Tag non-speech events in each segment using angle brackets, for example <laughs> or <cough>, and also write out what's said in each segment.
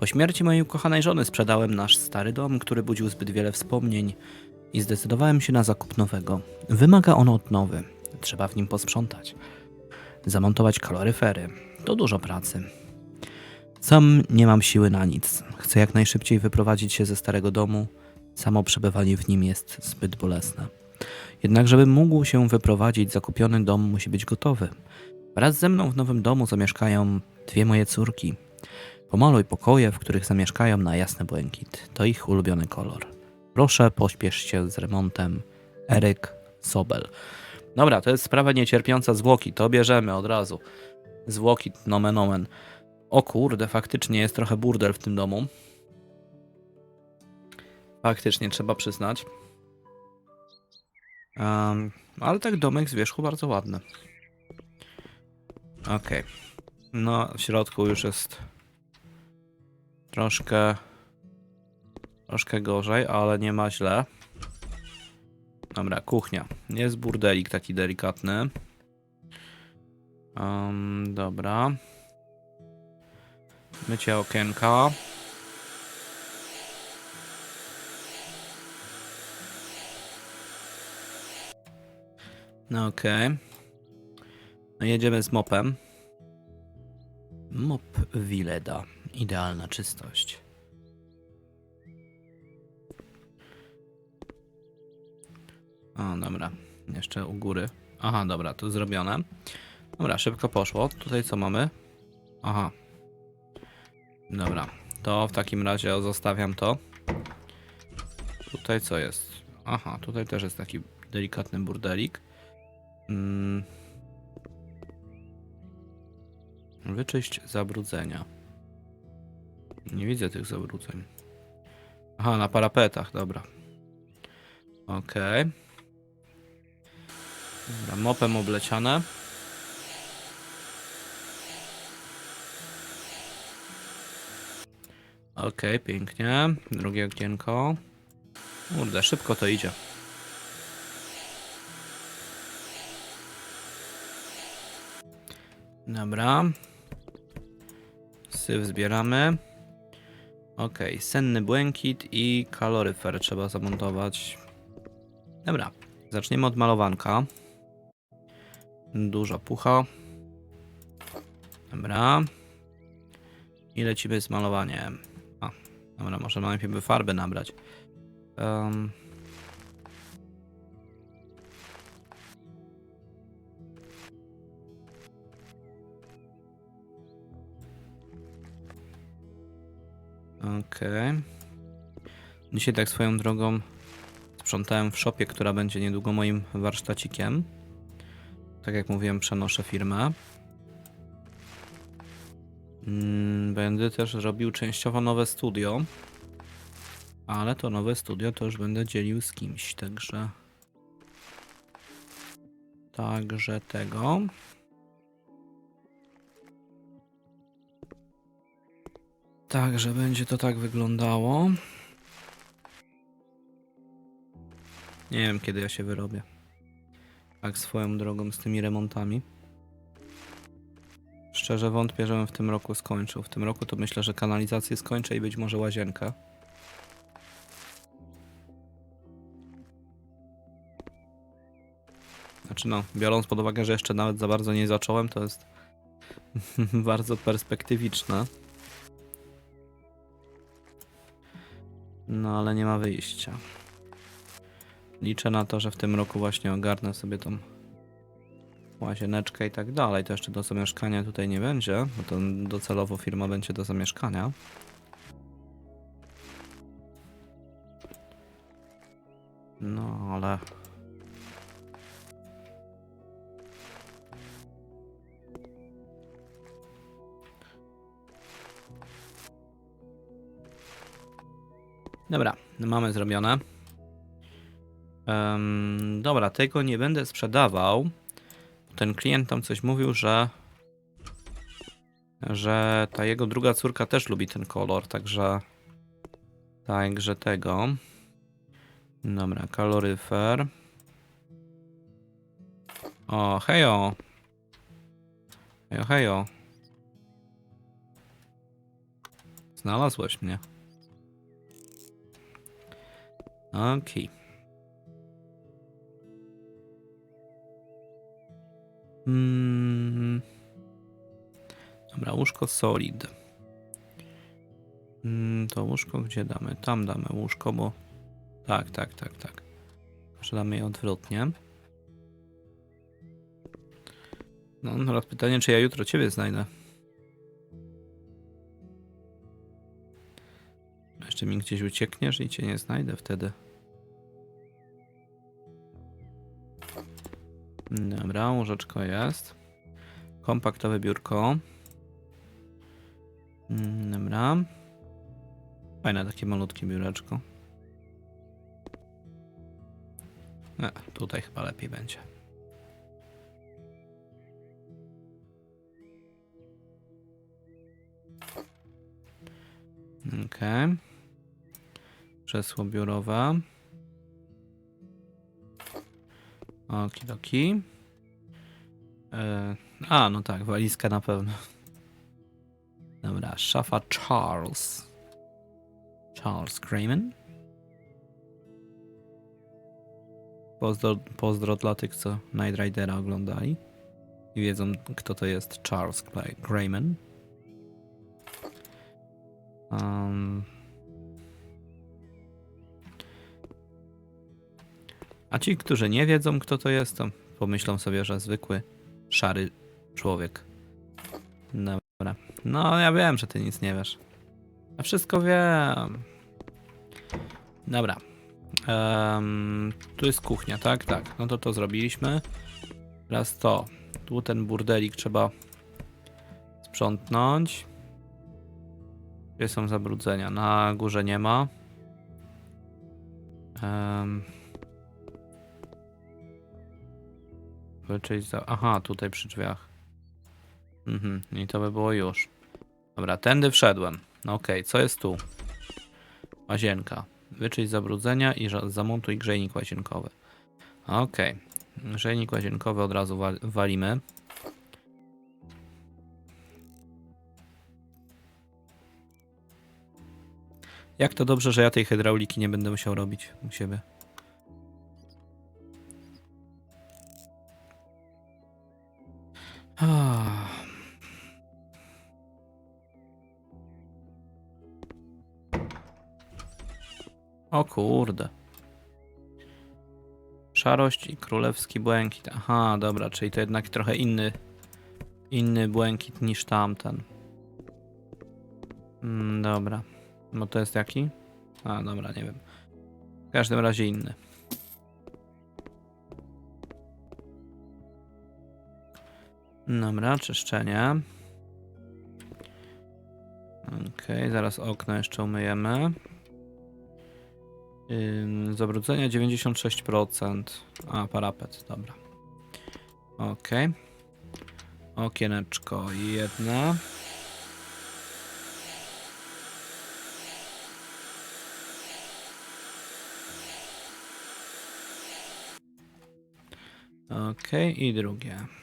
Po śmierci mojej ukochanej żony sprzedałem nasz stary dom, który budził zbyt wiele wspomnień i zdecydowałem się na zakup nowego. Wymaga on odnowy. Trzeba w nim posprzątać. Zamontować kaloryfery. To dużo pracy. Sam nie mam siły na nic. Chcę jak najszybciej wyprowadzić się ze starego domu. Samo przebywanie w nim jest zbyt bolesne. Jednak, żebym mógł się wyprowadzić, zakupiony dom musi być gotowy. Wraz ze mną w nowym domu zamieszkają dwie moje córki. Pomaluj pokoje, w których zamieszkają na jasny błękit. To ich ulubiony kolor. Proszę, pośpiesz się z remontem. Eryk Sobel. Dobra, to jest sprawa niecierpiąca zwłoki. To bierzemy od razu. Zwłoki, nomen omen. O kurde, faktycznie jest trochę burdel w tym domu. Faktycznie trzeba przyznać. Em, ale tak domek z wierzchu bardzo ładny. Okej. No, w środku już jest troszkę troszkę gorzej, ale nie ma źle. Dobra, kuchnia. Jest burdelik taki delikatny. Em, dobra. Mycie okienka. No okej. No jedziemy z mopem. Mop Willeda. Idealna czystość. O, dobra. Jeszcze u góry. Aha, dobra, to zrobione. Dobra, szybko poszło. Tutaj co mamy? Aha. Dobra, to w takim razie zostawiam to. Tutaj co jest? Aha, tutaj też jest taki delikatny burdelik. Mm. Wyczyść zabrudzenia. Nie widzę tych zabrudzeń. Aha, na parapetach, dobra. Okej. Dobra, mopem obleciane. Okej, pięknie. Drugie okienko. Kurde, szybko to idzie. Dobra. Syf zbieramy. Okej, senny błękit i kaloryfer trzeba zamontować. Dobra, zaczniemy od malowanka. Dużo pucha. Dobra. I lecimy z malowaniem. A, dobra, może najpierw by farby nabrać. Um. Okej. Dzisiaj tak swoją drogą sprzątałem w szopie, która będzie niedługo moim warsztacikiem. Tak jak mówiłem, przenoszę firmę. Mm, Będę też robił częściowo nowe studio. Ale to nowe studio to już będę dzielił z kimś, także. Także tego. Także będzie to tak wyglądało. Nie wiem kiedy ja się wyrobię. Tak swoją drogą z tymi remontami. Szczerze wątpię, żebym w tym roku skończył. W tym roku to myślę, że kanalizację skończę i być może łazienkę. Znaczy no, biorąc pod uwagę, że jeszcze nawet za bardzo nie zacząłem, to jest <laughs> bardzo perspektywiczne. No ale nie ma wyjścia. Liczę na to, że w tym roku właśnie ogarnę sobie tą łazieneczkę i tak dalej. To jeszcze do zamieszkania tutaj nie będzie, bo to docelowo firma będzie do zamieszkania. No ale... Dobra, mamy zrobione. Em, dobra, tego nie będę sprzedawał. Ten klient tam coś mówił, że że ta jego druga córka też lubi ten kolor, także także tego. Dobra, kaloryfer. O, hejo. Hejo, hejo. Znalazłeś mnie. Okej. Mm. Dobra, łóżko solid. Mm, to łóżko gdzie damy? Tam damy łóżko, bo... Tak, tak, tak, tak. Może damy je odwrotnie. No, teraz pytanie, czy ja jutro ciebie znajdę. Jeszcze mi gdzieś uciekniesz i cię nie znajdę wtedy. Dobra, łóżeczko jest. Kompaktowe biurko. Mm, Dobra. Fajne takie malutkie biureczko. E, tutaj chyba lepiej będzie. Okej. Krzesło biurowe. Okidoki. E, a, no tak, walizka na pewno. Dobra, szafa Charles. Charles Crayman. Pozdro, pozdro dla tych, co Night Ridera oglądali i wiedzą, kto to jest Charles Crayman. Um, a ci, którzy nie wiedzą, kto to jest, to pomyślą sobie, że zwykły, szary człowiek. Dobra. No, ja wiem, że ty nic nie wiesz. Ja wszystko wiem. Dobra. Em, tu jest kuchnia, tak? Tak. No to to zrobiliśmy. Teraz to. Tu ten burdelik trzeba sprzątnąć. Gdzie są zabrudzenia? Na górze nie ma. Um, wyczyść za... Aha, tutaj przy drzwiach. Mhm, i to by było już. Dobra, tędy wszedłem. No okej, co jest tu? Łazienka. Wyczyść zabrudzenia i zamontuj grzejnik łazienkowy. Okej. Grzejnik łazienkowy od razu wa- walimy. Jak to dobrze, że ja tej hydrauliki nie będę musiał robić u siebie. Ah. O kurde. Szarość i królewski błękit. Aha, dobra, czyli to jednak trochę inny inny błękit niż tamten. Mm, dobra. No to jest jaki? A, dobra, nie wiem. W każdym razie inny. Dobra, czyszczenie. Okej, zaraz okno jeszcze umyjemy. Ym, zabrudzenia 96%. A, parapet, dobra. Okej. Okieneczko jedno. Okej, i drugie.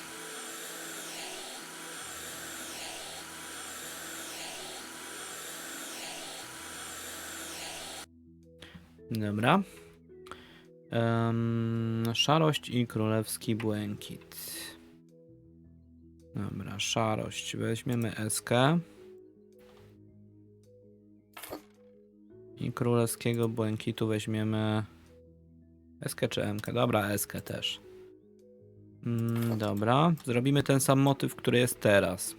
Dobra. Em, szarość i królewski błękit. Dobra, szarość. Weźmiemy SK. I królewskiego błękitu weźmiemy SK czy MK. Dobra, SK też. Mm, dobra, zrobimy ten sam motyw, który jest teraz.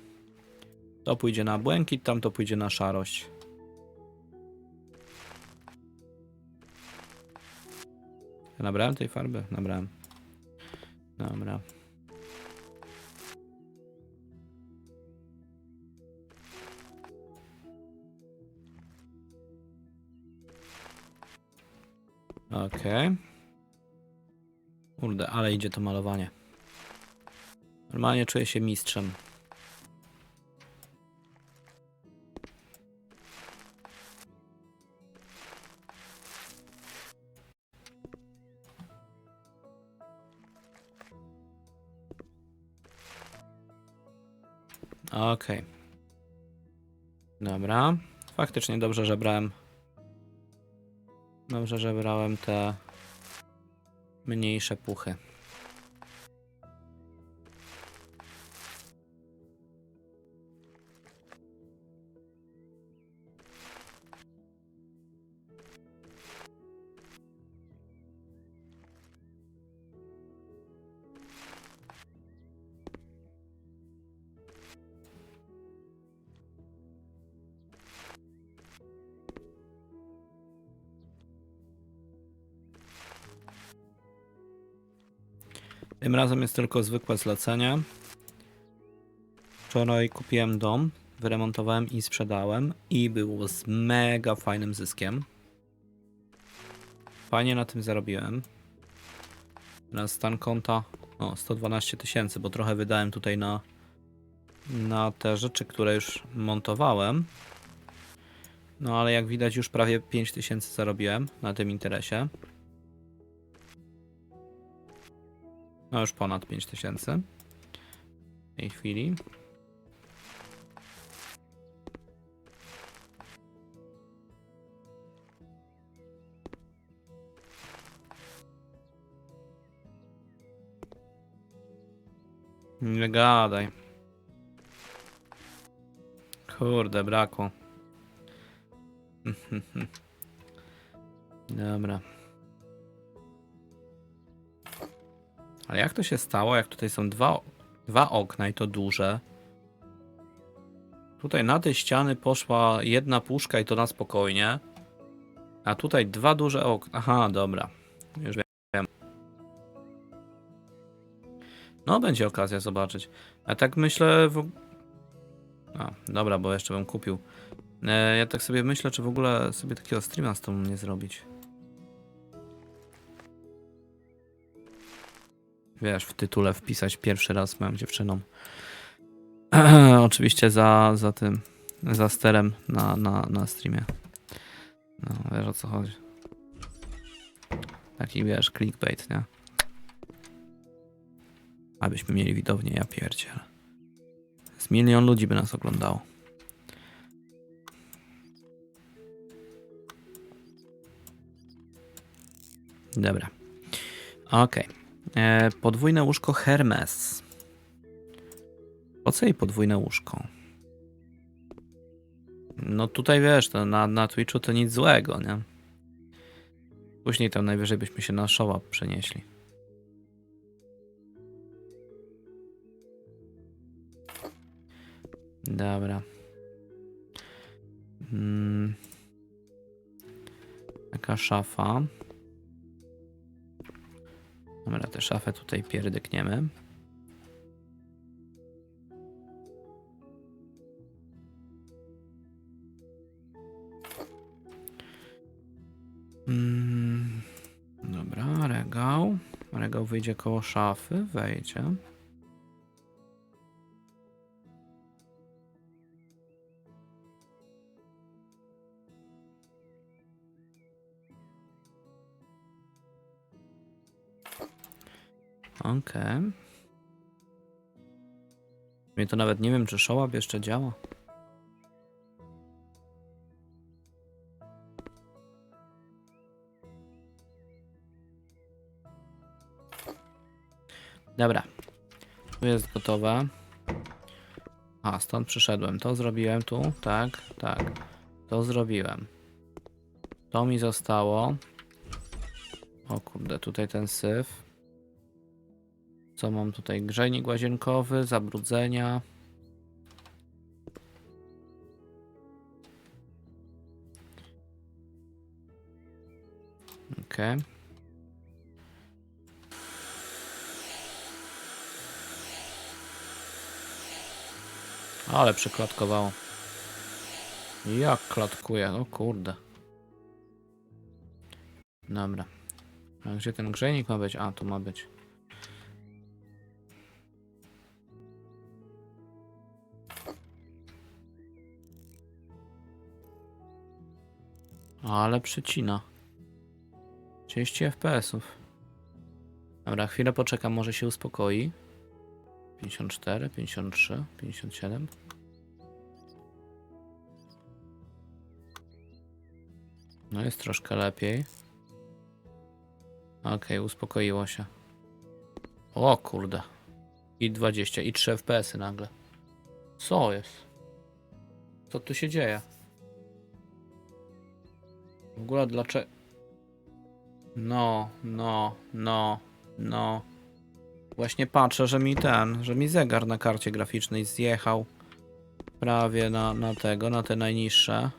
To pójdzie na błękit, tam to pójdzie na szarość. Nabrałem tej farby? Nabrałem. Dobra. Okej. Kurde, ale idzie to malowanie. Normalnie czuję się mistrzem. Okej. Dobra, Faktycznie dobrze, że brałem. Dobrze, że brałem te mniejsze puchy. Tym razem jest tylko zwykłe zlecenie. Wczoraj kupiłem dom, wyremontowałem i sprzedałem i było z mega fajnym zyskiem. Fajnie na tym zarobiłem. Na stan konta o 112 tysięcy, bo trochę wydałem tutaj na, na te rzeczy, które już montowałem. No ale jak widać już prawie 5 tysięcy zarobiłem na tym interesie. No już ponad 5000 w tej chwili. Nie gadaj. Kurde, brakło. <laughs> Dobra. Ale jak to się stało, jak tutaj są dwa, dwa okna i to duże? Tutaj na tej ściany poszła jedna puszka i to na spokojnie. A tutaj dwa duże okna. Aha, dobra. Już wiem. No, będzie okazja zobaczyć. A tak myślę. W... A, dobra, bo jeszcze bym kupił. E, ja tak sobie myślę, czy w ogóle sobie takiego streama z tą nie zrobić. Wiesz, w tytule wpisać pierwszy raz moją dziewczyną. <clears throat> Oczywiście za, za tym, za sterem na, na, na streamie. No, wiesz o co chodzi. Taki, wiesz, clickbait, nie? Abyśmy mieli widownię, ja pierdziel. Z milion ludzi by nas oglądało. Dobra. Okej. E, podwójne łóżko Hermes. Po co jej podwójne łóżko? No tutaj wiesz, to na, na Twitchu to nic złego, nie? Później tam najwyżej byśmy się na showa przenieśli. Dobra. Mm. Taka szafa. Dobra, tę szafę tutaj pierdykniemy. Mm, dobra, regał. Regał wyjdzie koło szafy, wejdzie. Okej. Mnie to nawet nie wiem, czy Shołab jeszcze działa. Dobra. Tu jest gotowe. A, stąd przyszedłem. To zrobiłem tu. Tak, tak. To zrobiłem. To mi zostało. O kurde, tutaj ten syf. Co mam tutaj? Grzejnik łazienkowy, zabrudzenia. Okej. Okay. Ale przyklatkowało. Jak klatkuje? O kurde. Dobra. A gdzie ten grzejnik ma być? A, tu ma być. Ale przycina. 30 FPS-ów. Dobra, chwilę poczekam, może się uspokoi. 54, 53, 57. No jest troszkę lepiej. Okej, uspokoiło się. O kurde. I 20, i 3 FPS-y nagle. Co jest? Co tu się dzieje? W ogóle dlaczego... No, no, no, no. Właśnie patrzę, że mi ten, że mi zegar na karcie graficznej zjechał prawie na, na tego, na te najniższe.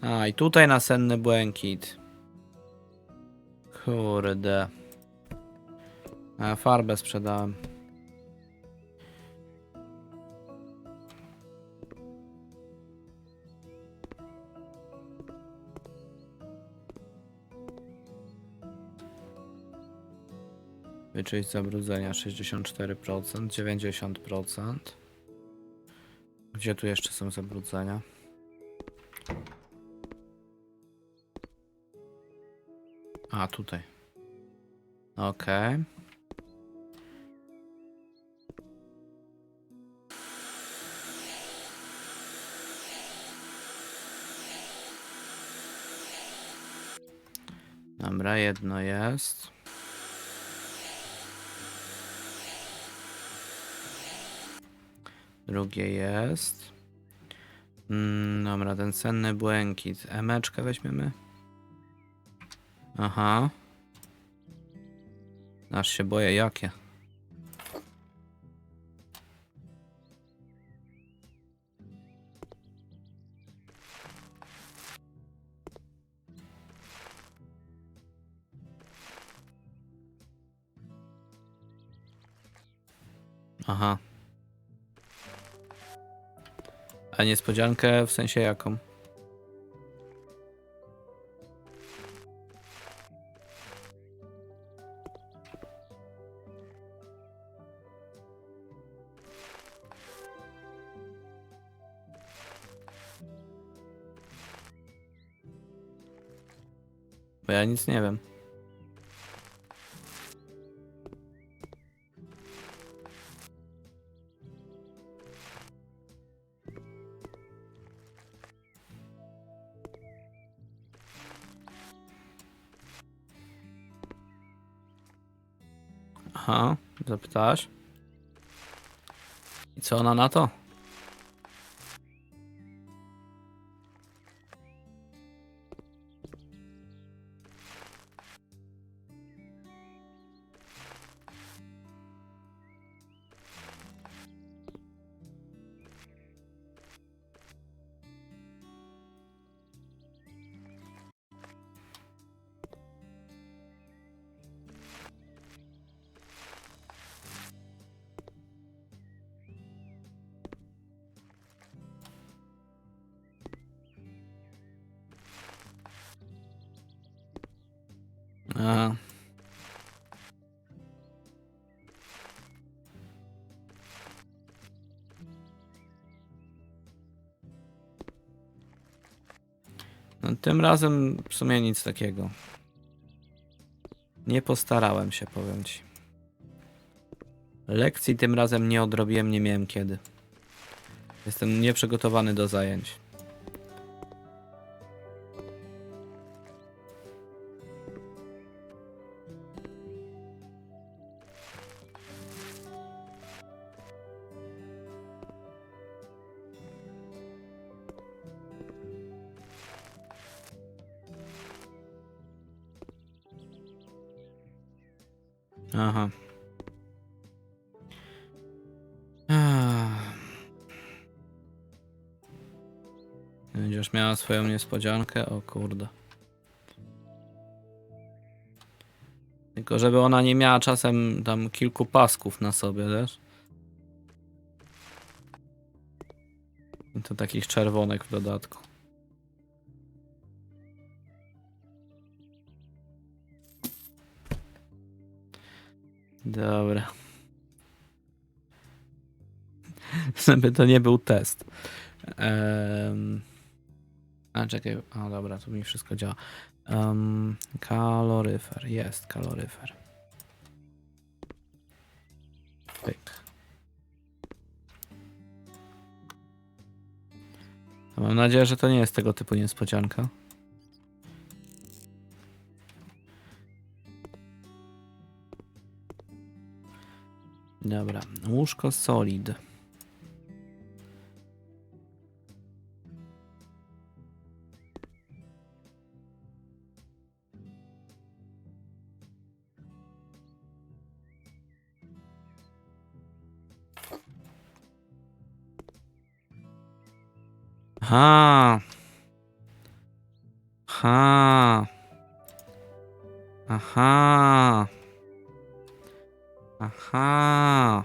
A, i tutaj nasenny błękit. Kurde. A, farbę sprzedałem. Wyczyść zabrudzenia 64%, 90%. Gdzie tu jeszcze są zabrudzenia? A, tutaj. Okej. Dobra, jedno jest. Drugie jest. Mm, dobra, ten senny błękit. Emeczkę weźmiemy. Aha. Aż się boję, jakie. Aha. A niespodziankę w sensie jaką? Bo ja nic nie wiem. Aha, zapytałaś? I co ona na to? No, tym razem w sumie nic takiego. Nie postarałem się, powiem ci. Lekcji tym razem nie odrobiłem, nie miałem kiedy. Jestem nieprzygotowany do zajęć. Będziesz miała swoją niespodziankę? O kurde. Tylko żeby ona nie miała czasem tam kilku pasków na sobie, wiesz? I to takich czerwonek w dodatku. Dobra. <laughs> Żeby to nie był test. Em, A czekaj, a dobra, tu mi wszystko działa. Um, kaloryfer, jest kaloryfer. Pyk. Mam nadzieję, że to nie jest tego typu niespodzianka. Dobra, łóżko solid. Aha. Aha. Aha. Aha.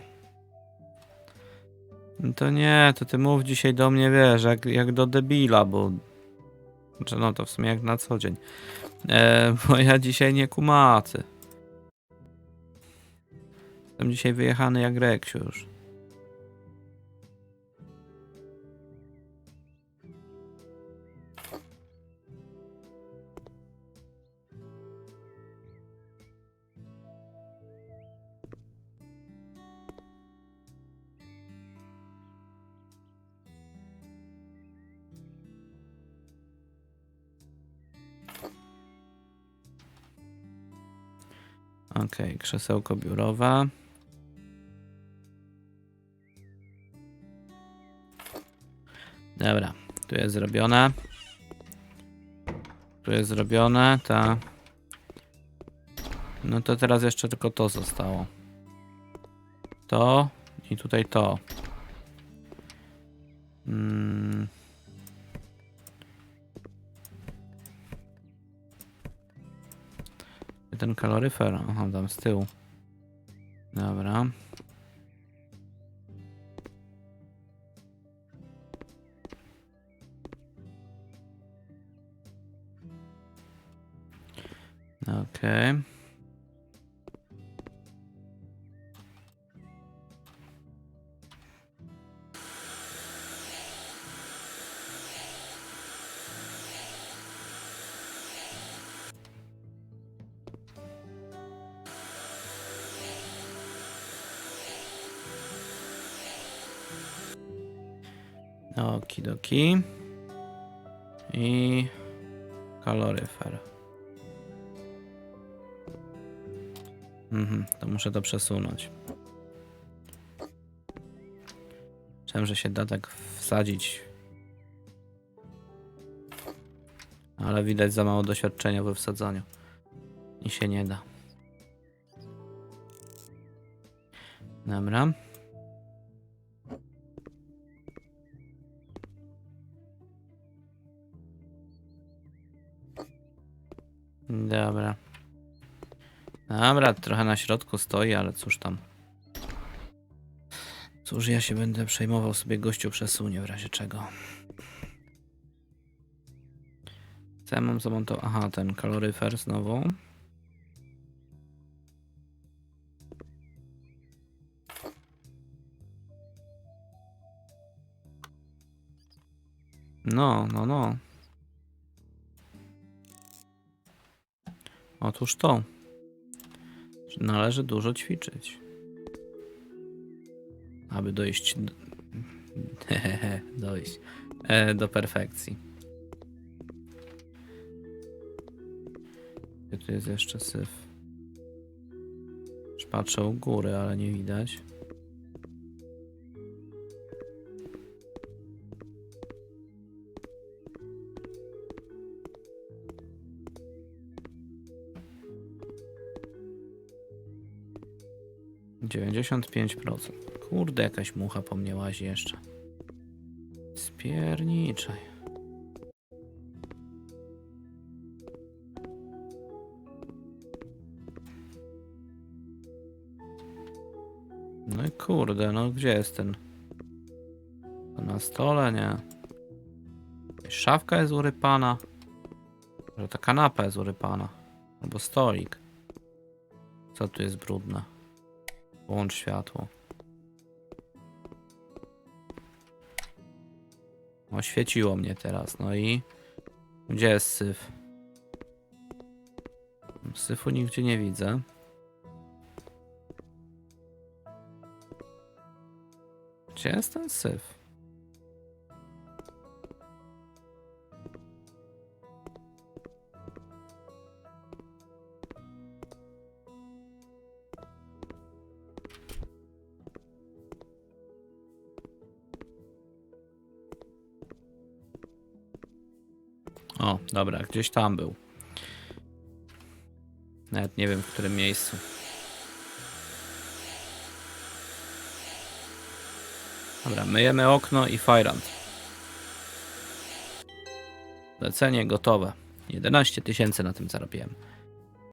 No To nie, to ty mów dzisiaj do mnie, wiesz, jak, jak do debila, bo... Znaczy, no to w sumie jak na co dzień. E, <laughs> bo ja dzisiaj nie kumacy. Jestem dzisiaj wyjechany jak Reksiu już. Okej, krzesełko biurowe. Dobra, tu jest zrobione. Tu jest zrobione, ta. No to teraz jeszcze tylko to zostało. To i tutaj to. Mm. Ten kaloryfer, aha, tam z tyłu. Dobra. Okej. Okidoki. I kaloryfer. Mhm, to muszę to przesunąć. Myślałem, że się da tak wsadzić. Ale widać za mało doświadczenia we wsadzaniu. I się nie da. Dobra. Dobra, trochę na środku stoi, ale cóż tam. Cóż, ja się będę przejmował sobie gościu przesunie w razie czego. Co ja mam zamontować? Aha, ten kaloryfer znowu. No, no, no. Otóż to. Należy dużo ćwiczyć. Aby dojść do, <laughs> dojść e, do perfekcji. Tu jest jeszcze syf? Już patrzę u góry, ale nie widać. Dziewięćdziesiąt pięć procent. Kurde, jakaś mucha po mnie łazi jeszcze. Spierniczaj. No i kurde, no gdzie jest ten? To na stole, nie? Szafka jest urypana. Że ta kanapa jest urypana. Albo stolik. Co tu jest brudne? Włącz światło. Oświeciło mnie teraz, no i... Gdzie jest syf? Syfu nigdzie nie widzę. Gdzie jest ten syf? Dobra, gdzieś tam był. Nawet nie wiem w którym miejscu. Dobra, myjemy okno i fajrant. Lecenie gotowe. 11 tysięcy na tym zarobiłem.